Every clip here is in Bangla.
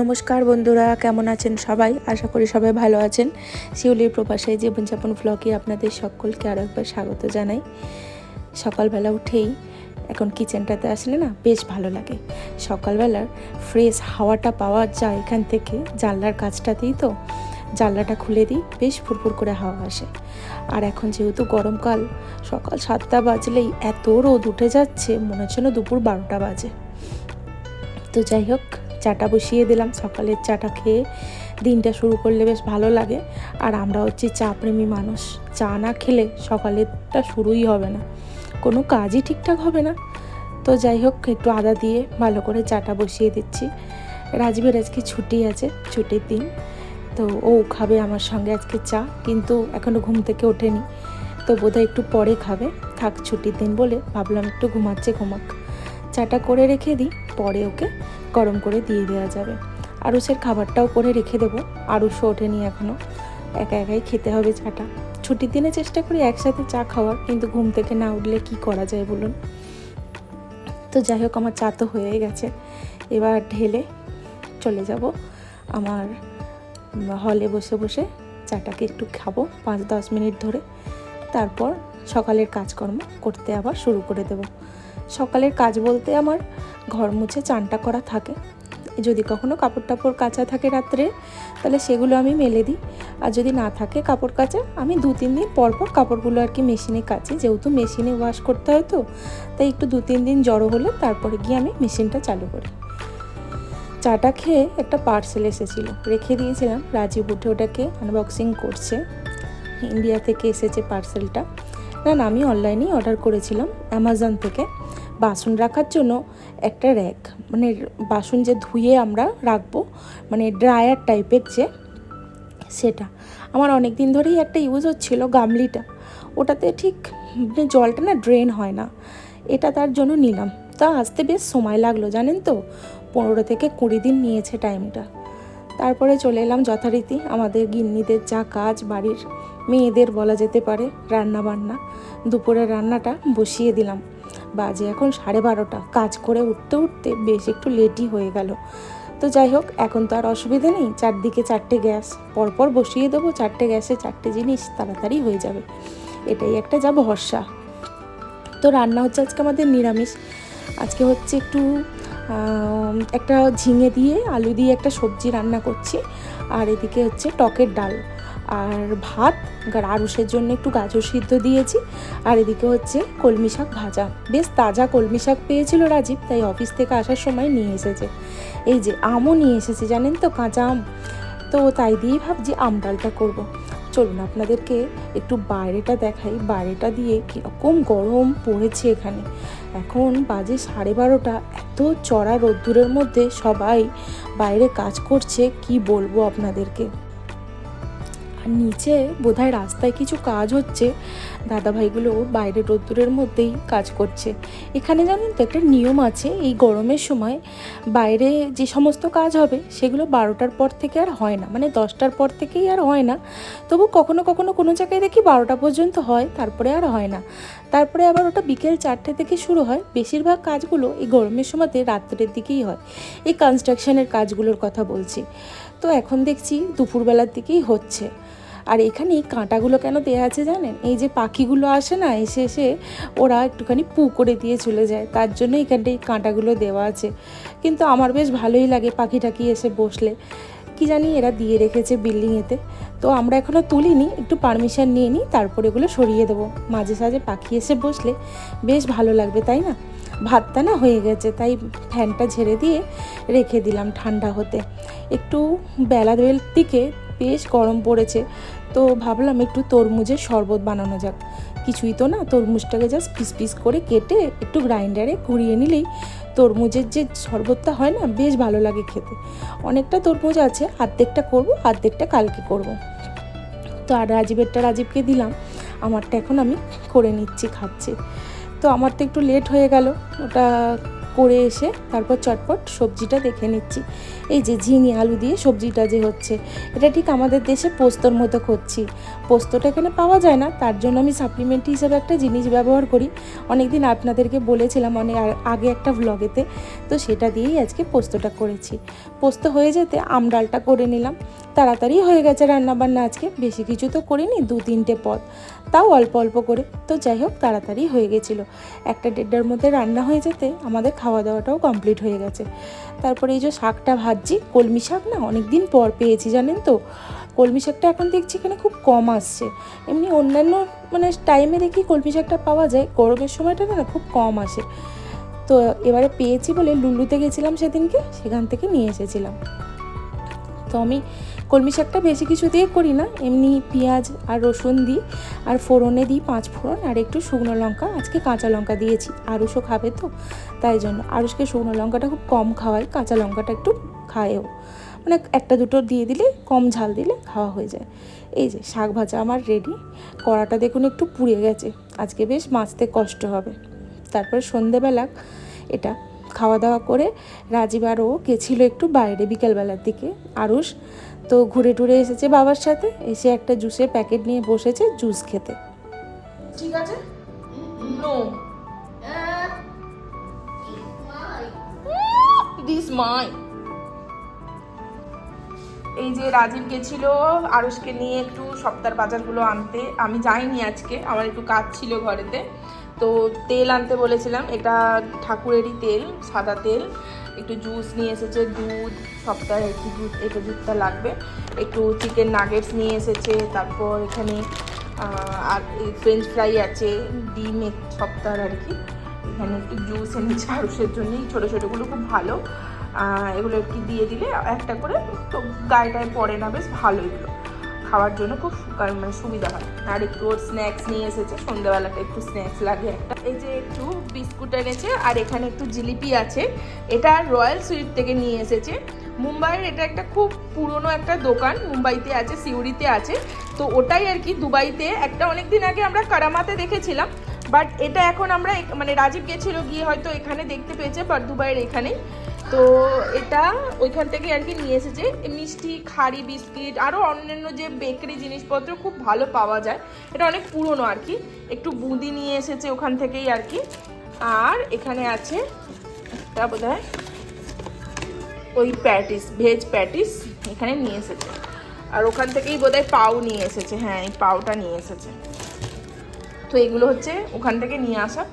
নমস্কার বন্ধুরা, কেমন আছেন সবাই? আশা করি সবাই ভালো আছেন। শিউলির প্রবাসে জীবনযাপন ব্লগে আপনাদের সকলকে আরও একবার স্বাগত জানাই। সকালবেলা উঠেই এখন কিচেনটাতে আসলে না বেশ ভালো লাগে। সকালবেলার ফ্রেশ হাওয়াটা পাওয়া যায় এখান থেকে, জানলার কাছটাতেই তো, জানলাটা খুলে দিই, বেশ ফুরফুর করে হাওয়া আসে। আর এখন যেহেতু গরমকাল, সকাল সাতটা বাজলেই এত রোদ উঠে যাচ্ছে, মনে হচ্ছে না দুপুর বারোটা বাজে। তো যাই হোক চাটা বসিয়ে দিলাম। সকালের চাটা খেয়ে দিনটা শুরু করলে বেশ ভালো লাগে। আর আমরা হচ্ছি চা প্রেমী মানুষ। চা না খেলে সকালেরটা শুরুই হবে না। কোনো কাজই ঠিকঠাক হবে না। তো যাই হোক, একটু আদা দিয়ে ভালো করে চাটা বসিয়ে দিচ্ছি। রাজবীর আজকে ছুটি আছে, ছুটির দিন। তো ও খাবে আমার সঙ্গে আজকে চা, কিন্তু এখনও ঘুম থেকে ওঠেনি। তো বোধহয় একটু পরে খাবে। থাক ছুটির দিন বলে ভাবলাম একটু ঘুমাচ্ছে, ঘুমাক। চাটা করে রেখে দিই। পরে ওকে গরম করে দিয়ে দেওয়া যাবে। আরুষের খাবারটাও করে রেখে দেবো। আরুষও ওঠেনি এখনও একা একাই খেতে হবে চাটা। ছুটির দিনে চেষ্টা করি একসাথে চা খাওয়ার, কিন্তু ঘুম থেকে না উঠলে কি করা যায় বলুন? তো যাই হোক, আমার চা তো হয়ে গেছে। এবার ঢেলে চলে যাব। আমার হলে বসে বসে চাটাকে একটু খাব পাঁচ দশ মিনিট ধরে। তারপর সকালের কাজকর্ম করতে আবার শুরু করে দেব। সকালের কাজ বলতে আমার ঘর মুছে চানটা করা থাকে। যদি কখনো কাপড় টাপড় কাচা থাকে রাত্রে, তাহলে সেগুলো আমি মেলে দিই। আর যদি না থাকে কাপড় কাচা, আমি দু তিন দিন পর পর কাপড়গুলো আর কি মেশিনে কাচি। যেহেতু মেশিনে ওয়াশ করতে হয় তো, তাই একটু দু তিন দিন জড়ো হলে তারপরে গিয়ে আমি মেশিনটা চালু করি। চাটা খেয়ে একটা পার্সেল এসেছিল। রেখে দিয়েছিলাম। রাজীব উঠে ওটাকে আনবক্সিং করছে। ইন্ডিয়া থেকে এসেছে পার্সেলটা। না না, আমি অনলাইনেই অর্ডার করেছিলাম অ্যামাজন থেকে। বাসন রাখার জন্য একটা র্যাক মানে বাসন যে ধুয়ে আমরা রাখব মানে ড্রায়ার টাইপের যে, সেটা। আমার অনেক দিন ধরেই একটা ইউজ হচ্ছিল গামলিটা। ওটাতে ঠিক মানে জলটা না ড্রেন হয় না। এটা তার জন্য নিলাম। তা আসতে বেশ সময় লাগল, জানেন তো? পনেরো থেকে কুড়ি দিন নিয়েছে টাইমটা তারপরে চলে এলাম যথারীতি আমাদের গিন্নিদের যা কাজ বাড়ির। মেয়েদের বলা যেতে পারে রান্না বান্না। দুপুরের রান্নাটা বসিয়ে দিলাম। বাজে এখন সাড়ে বারোটা। কাজ করে উঠতে উঠতে বেশ একটু লেটই হয়ে গেল। তো যাই হোক, এখন তো আর অসুবিধে নেই। চারদিকে চারটে গ্যাস। পরপর বসিয়ে দেবো চারটে গ্যাসে চারটে জিনিস, তাড়াতাড়ি হয়ে যাবে। এটাই একটা যা ভরসা। তো রান্না হচ্ছে আজকে আমাদের নিরামিষ। আজকে হচ্ছে একটু একটা ঝিঙে দিয়ে আলু দিয়ে একটা সবজি রান্না করছি। আর এদিকে হচ্ছে টকের ডাল। আর ভাত আরুষের জন্য একটু গাজর সিদ্ধ দিয়েছি। আর এদিকে হচ্ছে কলমি শাক ভাজা। বেশ তাজা কলমি শাক পেয়েছিল রাজীব, তাই অফিস থেকে আসার সময় নিয়ে এসেছে। এই যে আমও নিয়ে এসেছে, জানেন তো, কাঁচা আম। তো তাই দিয়েই ভাবছি আম ডালটা করব। চলুন আপনাদেরকে একটু বাইরেটা দেখাই। বাইরেটা দিয়ে কীরকম গরম পড়েছে এখানে। এখন বাজে সাড়ে বারোটা। এত চড়া রোদ্দুরের মধ্যে সবাই বাইরে কাজ করছে, কি বলব আপনাদেরকে? আর নিচে বোধহয় রাস্তায় কিছু কাজ হচ্ছে। দাদাভাইগুলো বাইরে রোদ্দুরের মধ্যেই কাজ করছে। এখানে জানেন তো একটা নিয়ম আছে, এই গরমের সময় বাইরে যে সমস্ত কাজ হবে সেগুলো বারোটার পর থেকে আর হয় না। মানে দশটার পর থেকেই আর হয় না। তবু কখনো কখনো কোনো জায়গায় দেখি বারোটা পর্যন্ত হয়, তারপরে আর হয় না। তারপরে আবার ওটা বিকেল চারটে থেকে শুরু হয়। বেশিরভাগ কাজগুলো এই গরমের সময়তে রাত্রের দিকেই হয়। এই কনস্ট্রাকশনের কাজগুলোর কথা বলছি। তো এখন দেখছি দুপুরবেলার দিকেই হচ্ছে। আর এখানে এই কাঁটাগুলো কেন দেওয়া আছে জানেন? এই যে পাখিগুলো আসে না, এসে এসে ওরা একটুখানি পু করে দিয়ে চলে যায়। তার জন্য এখানটা এই কাঁটাগুলো দেওয়া আছে। কিন্তু আমার বেশ ভালোই লাগে পাখি টাকি এসে বসলে। কি জানি এরা দিয়ে রেখেছে বিল্ডিংয়েতে তো আমরা এখনও তুলিনি, একটু পারমিশন নিয়ে নিই, তারপরে এগুলো সরিয়ে দেবো। মাঝে সাঝে পাখি এসে বসলে বেশ ভালো লাগবে, তাই না? ভাতটা না হয়ে গেছে, তাই ফ্যানটা ঝেড়ে দিয়ে রেখে দিলাম ঠান্ডা হতে। একটু বেলা দিকে বেশ গরম পড়েছে। তো ভাবলাম একটু তরমুজের শরবত বানানো যাক। কিছুই তো না, তরমুজটাকে জাস্ট পিস পিস করে কেটে একটু গ্রাইন্ডারে ঘুরিয়ে নিলেই তরমুজের যে শরবতটা হয় না, বেশ ভালো লাগে খেতে। অনেকটা তরমুজ আছে অর্ধেকটা করব অর্ধেকটা কালকে করব। তো আর রাজীবেরটা রাজীবকে দিলাম, আমারটা এখন আমি করে নিচ্ছি, খাচ্ছি। তো আমার তো একটু লেট হয়ে গেল, ওটা করে এসে তারপর চটপট সবজিটা দেখে নিচ্ছি। এই যে ঝিঙে, আলু দিয়ে সবজিটা যে হচ্ছে, এটা ঠিক আমাদের দেশে পোস্তর মতো করছি। পোস্তটা এখানে পাওয়া যায় না, তার জন্য আমি সাপ্লিমেন্ট হিসেবে একটা জিনিস ব্যবহার করি। অনেকদিন আপনাদেরকে বলেছিলাম অনেক আগে একটা ভ্লগেতে তো সেটা দিয়েই আজকে পোস্তটা করেছি। পোস্ত হয়ে যেতে আম ডালটা করে নিলাম। তাড়াতাড়ি হয়ে গেছে রান্নাবান্না, আজকে বেশি কিছু তো করিনি, দু তিনটে পদ। তাও অল্প অল্প করে। তো যাই হোক, তাড়াতাড়ি হয়ে গেছিল। একটা দেড়টার মধ্যে রান্না হয়ে যেতে আমাদের খাওয়া দাওয়াটাও কমপ্লিট হয়ে গেছে। তারপরে এই যে শাকটা ভাজছি, কলমি শাক না অনেক দিন পর পেয়েছি, জানেন তো? কলমি শাকটা এখন দেখছি এখানে খুব কম আসছে। এমনি অন্যান্য মানে টাইমে দেখি কলমি শাকটা পাওয়া যায়, গরমের সময়টা না খুব কম আসে। তো এবারে পেয়েছি বলে লুলুতে গেছিলাম সেদিনকে, সেখান থেকে নিয়ে এসেছিলাম। তো আমি কলমি শাকটা বেশি কিছু দিয়ে করি না, এমনি পেঁয়াজ আর রসুন দিই, আর ফোড়নে দিই পাঁচ ফোড়ন, আর একটু শুকনো লঙ্কা, আজকে কাঁচা লঙ্কা দিয়েছি, আরুষও খাবে তো, তাই জন্য। আরুষকে শুকনো লঙ্কাটা খুব কম খাওয়াই, কাঁচা লঙ্কাটা একটু খায়ও। মানে একটা দুটো দিয়ে দিলে, কম ঝাল দিলে খাওয়া হয়ে যায়। এই যে, শাক ভাজা আমার রেডি কড়াটা দেখুন একটু পুড়ে গেছে, আজকে বেশ মাছতে কষ্ট হবে। তারপরে সন্ধেবেলা এটা খাওয়া দাওয়া করে, রাজীব আর ও গেছিল একটু বাইরে বিকেলবেলার দিকে, আরুষ তো ঘুরে টুরে এসেছে বাবার সাথে এসে একটা জুসের প্যাকেট নিয়ে বসেছে জুস খেতে। ঠিক আছে? নো দিস মাই এই যে রাজীব গেছিল আরুষকে নিয়ে একটু সপ্তাহের বাজারগুলো আনতে। আমি যাইনি আজকে আমার একটু কাজ ছিল ঘরেতে। তো তেল আনতে বলেছিলাম এটা ঠাকুরেরই তেল সাদা তেল। একটু জুস নিয়ে এসেছে, দুধ, সপ্তাহে একটু দুধ এটা দুধটা লাগবে। একটু চিকেন নাগেটস নিয়ে এসেছে, তারপর এখানে আর ফ্রেঞ্চ ফ্রাই আছে, ডিম এক সপ্তাহের আর কি। এখানে একটু জুস এনেছে আরুষের জন্যই, ছোটো ছোটোগুলো খুব ভালো। এগুলো একটু দিয়ে দিলে একটা করে, তো গায়েটায় পড়ে না, বেশ ভালো এগুলো খাওয়ার জন্য খুব মানে সুবিধা হয়। আর একটু ওর স্ন্যাক্স নিয়ে এসেছে, সন্ধ্যাবেলাটা একটু স্ন্যাক্স লাগে একটা। এই যে একটু বিস্কুট এনেছে, আর এখানে একটু জিলিপি আছে। এটা রয়্যাল সুইট থেকে নিয়ে এসেছে। মুম্বাইয়ের এটা একটা খুব পুরনো একটা দোকান, মুম্বাইতে আছে, সিউড়িতে আছে। তো ওটাই আর কি দুবাইতে। একটা অনেক দিন আগে আমরা কারামাতে দেখেছিলাম বাট এটা এখন আমরা মানে রাজীব গেছিল গিয়ে হয়তো এখানে দেখতে পেয়েছে বাট দুবাইয়ের এখানেই। তো এটা ওইখান থেকে আর কি নিয়ে এসেছে। মিষ্টি, খাড়ি, বিস্কিট আরও অন্যান্য যে বেকারি জিনিসপত্র খুব ভালো পাওয়া যায়। এটা অনেক পুরনো আর কি। একটু বুঁদি নিয়ে এসেছে ওখান থেকেই আর কি। আর এখানে আছে একটা বোধ ওই প্যাটিস, ভেজ প্যাটিস এখানে নিয়ে এসেছে। আর ওখান থেকেই বোধহয় পাও নিয়ে এসেছে। হ্যাঁ এই পাওটা নিয়ে এসেছে। তো এগুলো হচ্ছে ওখান থেকে নিয়ে আসা।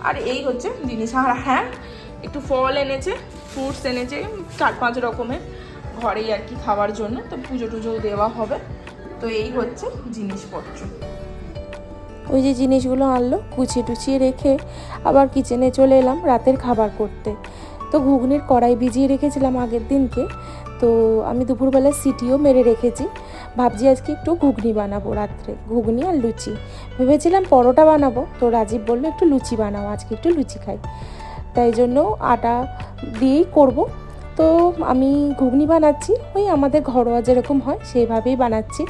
আর এই হচ্ছে জিনিস। আর হ্যাঁ একটু ফল এনেছে। ফ্রুটস এনেছে চার পাঁচ রকমের ঘরেই আর কি খাওয়ার জন্য, তো পুজো টুজো দেওয়া হবে। তো এই হচ্ছে জিনিসপত্র। ওই যে জিনিসগুলো আনলো কুচিয়ে টুচিয়ে রেখে আবার কিচেনে চলে এলাম রাতের খাবার করতে। তো ঘুগনির কড়াই ভিজিয়ে রেখেছিলাম আগের দিনকে। তো আমি দুপুরবেলা সিটিও মেরে রেখেছি। ভাবছি আজকে একটু ঘুগনি বানাবো রাত্রে, ঘুগনি আর লুচি। ভেবেছিলাম পরোটা বানাবো, তো রাজীব বলল, একটু লুচি বানাও, আজকে একটু লুচি খাই। তাই জন্য আটা দিয়েই করব। তো আমি ঘুগনি বানাচ্ছি, ওই আমাদের ঘরোয়া যেরকম হয় সেইভাবেই বানাচ্ছি।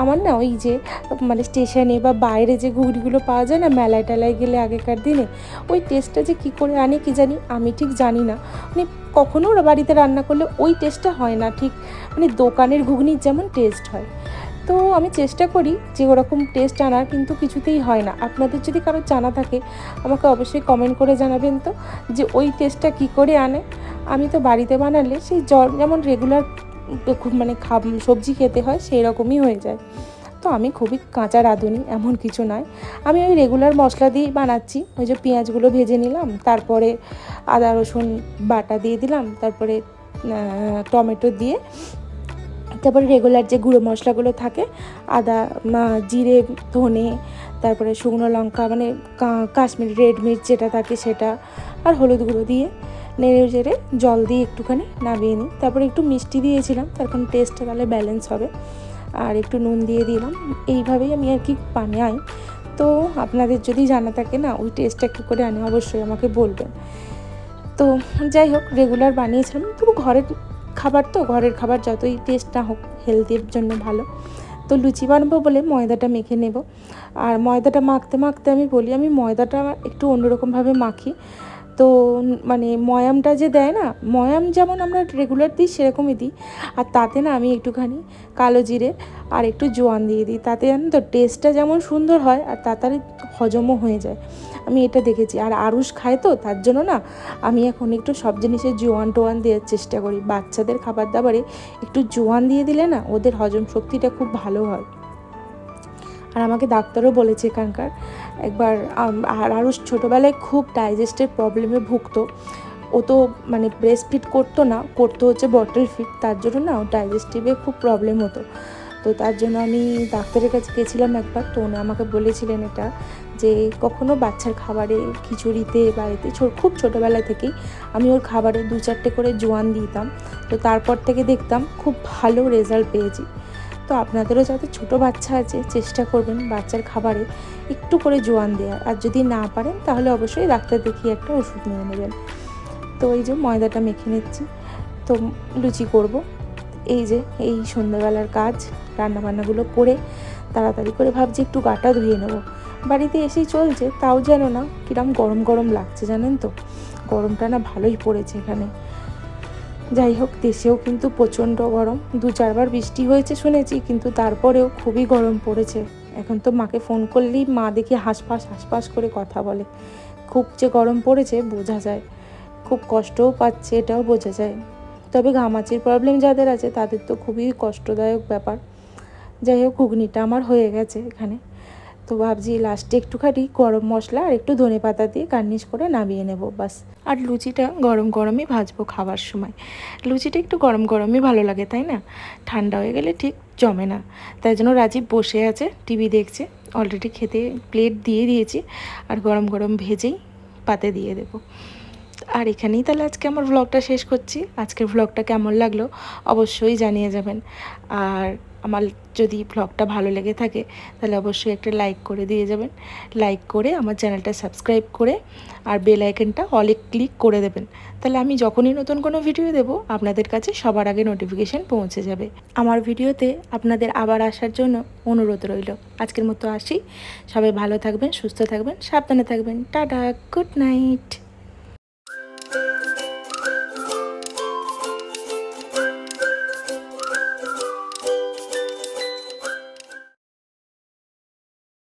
আমার না ওই যে মানে স্টেশনে বা বাইরে যে ঘুগনিগুলো পাওয়া যায় না মেলায় টেলায় গেলে আগেকার দিনে, ওই টেস্টটা যে কী করে আনে কি জানি আমি ঠিক জানি না। মানে কখনো বাড়িতে রান্না করলে ওই টেস্টটা হয় না ঠিক। মানে দোকানের ঘুগনির যেমন টেস্ট হয়। তো আমি চেষ্টা করি যে ওরকম টেস্ট আনার, কিন্তু কিছুতেই হয় না। আপনাদের যদি কারও জানা থাকে, আমাকে অবশ্যই কমেন্ট করে জানাবেন তো, যে ওই টেস্টটা কী করে আনে। আমি তো বাড়িতে বানালে সেই জল যেমন রেগুলার খুব মানে খাব, সবজি খেতে হয় সেই রকমই হয়ে যায়। তো আমি খুবই কাঁচা রাঁধুনি, এমন কিছু নয়। আমি ওই রেগুলার মশলা দিয়েই বানাচ্ছি। ওই যে পেঁয়াজগুলো ভেজে নিলাম, তারপরে আদা, রসুন বাটা দিয়ে দিলাম, তারপরে টমেটো দিয়ে তারপরে রেগুলার যে গুঁড়ো মশলাগুলো থাকে, আদা জিরে, ধনে, তারপরে শুকনো লঙ্কা মানে কাশ্মীরি রেড মির্চ যেটা থাকে সেটা, আর হলুদ গুঁড়ো দিয়ে নেড়ে চেড়ে জল দিয়ে একটুখানি নামিয়ে নিই। তারপরে একটু মিষ্টি দিয়েছিলাম, তার কারণ টেস্টটা তাহলে ব্যালেন্স হবে। আর একটু নুন দিয়ে দিলাম, এইভাবেই আমি আর কি বানাই। তো আপনাদের যদি জানা থাকে না, ওই টেস্টটা কী করে আনি, অবশ্যই আমাকে বলবেন। তো যাই হোক রেগুলার বানিয়েছিলাম, তবু ঘরের খাবার তো, ঘরের খাবার যতই টেস্ট না হোক হেলদির জন্য ভালো। তো লুচি বানাবো বলে ময়দাটা মেখে নেব। আর ময়দাটা মাখতে মাখতে আমি বলি, আমি ময়দাটা একটু অন্যরকমভাবে মাখি। তো মানে ময়ামটা যে দেয় না, ময়াম যেমন আমরা রেগুলার দিই, সেরকমই দিই। আর তাতে না আমি একটুখানি কালো জিরে আর একটু জোয়ান দিয়ে দিই। তাতে জানেন তো টেস্টটা যেমন সুন্দর হয় আর তাড়াতাড়ি হজমও হয়ে যায়। আমি এটা দেখেছি। আর আরুষ খায় তো, তার জন্য না আমি এখন একটু সব জিনিসে জোয়ান টোয়ান দেওয়ার চেষ্টা করি। বাচ্চাদের খাবার দাবারে একটু জোয়ান দিয়ে দিলে না ওদের হজম শক্তিটা খুব ভালো হয়। আর আমাকে ডাক্তারও বলেছে এখানকার একবার আর আরও ছোটোবেলায় খুব ডাইজেস্টের প্রবলেমে ভুগতো। ও তো মানে ব্রেস্ট ফিট করতো না, করতো হচ্ছে বটল ফিট তার জন্য না ডাইজেস্টিভে খুব প্রবলেম হতো। তো তার জন্য আমি ডাক্তারের কাছে গেছিলাম একবার, তো উনি আমাকে বলেছিলেন এটা, যে কখনো বাচ্চার খাবারে খিচুড়িতে, বাড়িতে খুব ছোটোবেলা থেকেই আমি ওর খাবারে দু চারটে করে জোয়ান দিতাম। তো তারপর থেকে দেখতাম খুব ভালো রেজাল্ট পেয়েছি। তো আপনাদেরও যাতে ছোট বাচ্চা আছে, চেষ্টা করবেন বাচ্চার খাবারে একটু করে জোয়ান দেওয়ার। আর যদি না পারেন, তাহলে অবশ্যই ডাক্তার দেখিয়ে একটা ওষুধ নিয়ে নেবেন। তো এই যে ময়দাটা মেখে নিচ্ছি। তো লুচি করব। এই যে, এই সন্ধ্যাবেলার কাজ, রান্নাবান্নাগুলো করে তাড়াতাড়ি করে ভাবছি একটু গাটা ধুয়ে নেব। বাড়িতে এসেই চলছে, তাও যেন না, কিরম গরম গরম লাগছে, জানেন তো? গরমটা না ভালোই পড়েছে এখানে। যাই হোক, দেশেও কিন্তু প্রচণ্ড গরম। দু চারবার বৃষ্টি হয়েছে শুনেছি, কিন্তু তারপরেও খুবই গরম পড়েছে। এখন তো মাকে ফোন করলেই মা দেখি হাঁসফাঁস হাঁসফাঁস করে কথা বলে। খুব যে গরম পড়েছে, বোঝা যায়। খুব কষ্টও পাচ্ছে, এটাও বোঝা যায়। তবে ঘামাচির প্রবলেম যাদের আছে, তাদের তো খুবই কষ্টদায়ক ব্যাপার। যাই হোক, ঘুগনিটা আমার হয়ে গেছে এখানে। তো ভাবছি লাস্টে একটুখানি গরম মশলা আর একটু ধনে পাতা দিয়ে গার্নিশ করে নামিয়ে নেব, বাস। আর লুচিটা গরম গরমই ভাজবো খাবার সময়। লুচিটা একটু গরম গরমই ভালো লাগে, তাই না? ঠান্ডা হয়ে গেলে ঠিক জমে না। তাই জন্য রাজীব বসে আছে টিভি দেখছে। অলরেডি খেতে প্লেট দিয়ে দিয়েছি। আর গরম গরম ভেজেই পাতে দিয়ে দেবো। আর এখানেই তাহলে আজকে আমার ভ্লগটা শেষ করছি। আজকের ভ্লগটা কেমন লাগল অবশ্যই জানিয়ে যাবেন। আর আমার যদি ভ্লগটা ভালো লেগে থাকে, তাহলে অবশ্যই একটা লাইক করে দিয়ে যাবেন। লাইক করে আমার চ্যানেলটা সাবস্ক্রাইব করে আর বেল আইকনটা অলে ক্লিক করে দেবেন। তাহলে আমি যখনই নতুন কোনো ভিডিও দেবো, আপনাদের কাছে সবার আগে নোটিফিকেশান পৌঁছে যাবে। আমার ভিডিওতে আপনাদের আবার আসার জন্য অনুরোধ রইল। আজকের মতো আসি। সবাই ভালো থাকবেন, সুস্থ থাকবেন, সাবধানে থাকবেন। Tata good night